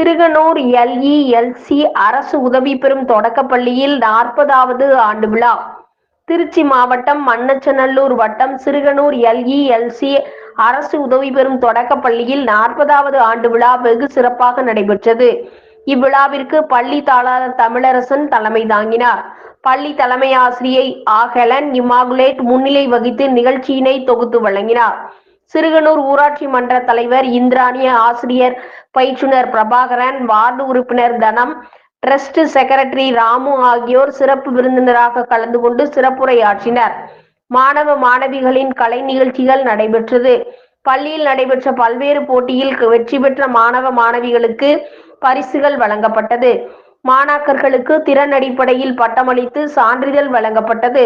சிறுகனூர் எல்இஎல்சி அரசு உதவி பெறும் தொடக்கப்பள்ளியில் நாற்பதாவது ஆண்டு விழா. திருச்சி மாவட்டம் மண்ணச்சநல்லூர் வட்டம் சிறுகனூர் எல்இஎல்சி அரசு உதவி பெறும் தொடக்கப்பள்ளியில் நாற்பதாவது ஆண்டு விழா வெகு சிறப்பாக நடைபெற்றது. இவ்விழாவிற்கு பள்ளி தாளாளர் தமிழரசன் தலைமை தாங்கினார். பள்ளி தலைமை ஆசிரியை ஆகலன் இமாகுலேட் முன்னிலை வகித்து நிகழ்ச்சியினை தொகுத்து வழங்கினார். சிறுகனூர் ஊராட்சி மன்ற தலைவர் இந்திராணிய ஆசிரியர் பயிற்றுனர் பிரபாகரன் வார்டு உறுப்பினர் தனம் ட்ரஸ்ட் செக்ரட்டரி ராமு ஆகியோர் சிறப்பு விருந்தினராக கலந்து கொண்டு சிறப்புரையாற்றினர். மாணவ மாணவிகளின் கலை நிகழ்ச்சிகள் நடைபெற்றது. பள்ளியில் நடைபெற்ற பல்வேறு போட்டியில் வெற்றி பெற்ற மாணவ மாணவிகளுக்கு பரிசுகள் வழங்கப்பட்டது. மாணாக்கர்களுக்கு திறன் அடிப்படையில் பட்டமளித்து சான்றிதழ் வழங்கப்பட்டது.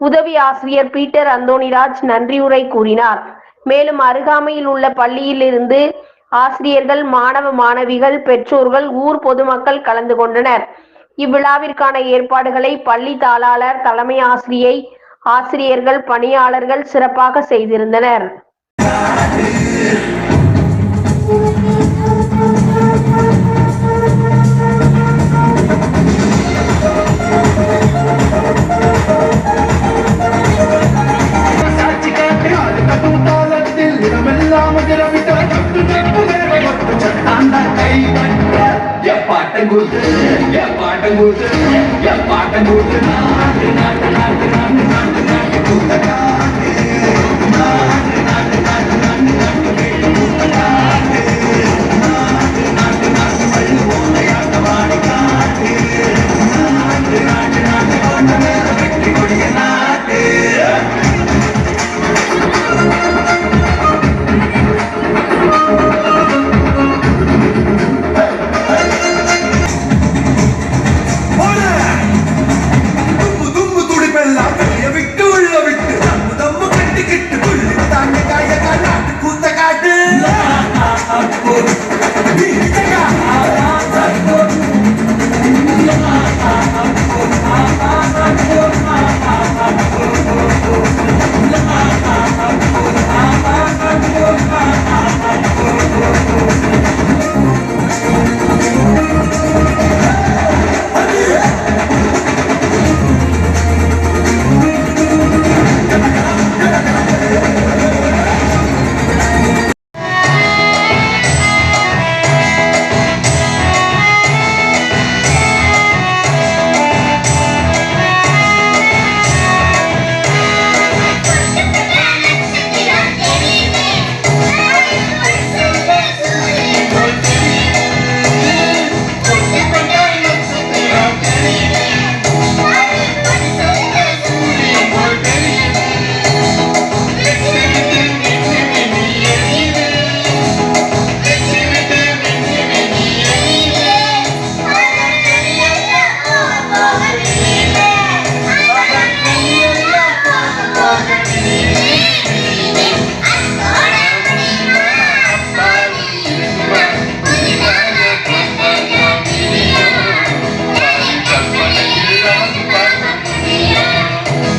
உதவி ஆசிரியர் பீட்டர் அந்தோணிராஜ் நன்றியுரை கூறினார். மேலும் அருகாமையில் உள்ள பள்ளியில் இருந்து ஆசிரியர்கள் மாணவ மாணவிகள் பெற்றோர்கள் ஊர் பொதுமக்கள் கலந்து கொண்டனர். இவ்விழாவிற்கான ஏற்பாடுகளை பள்ளி தாளாளர் தலைமை ஆசிரியை ஆசிரியர்கள் பணியாளர்கள் சிறப்பாக செய்திருந்தனர். பாட்டம் கொடுத்து கூத்து எப்பாட்டம் கூத்து நாட்டு நாட்டு நாட்டு நாட்டு நாட்டு நாட்டு கூத்த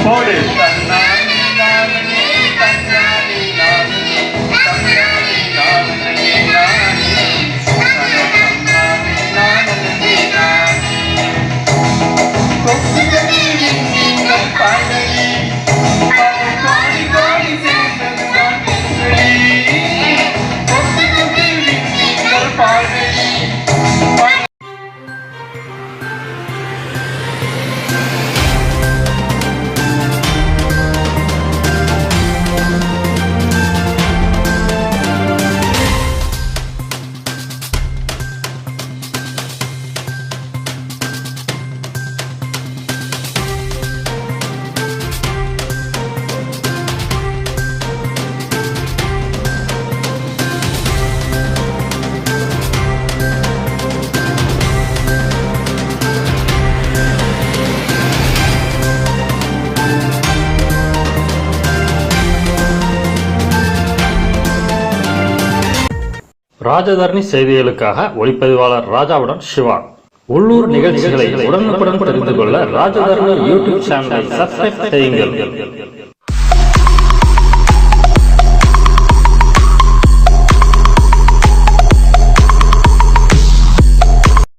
Morning. ராஜதரணி செய்திகளுக்காக ஒளிப்பதிவாளர் ராஜாவுடன் சிவா. உள்ளூர் நிகழ்ச்சிகளை உடனுக்குடன் தெரிந்து கொள்ள ராஜதரணி யூடியூப் சேனலை சப்ஸ்கிரைப் செய்யுங்கள்.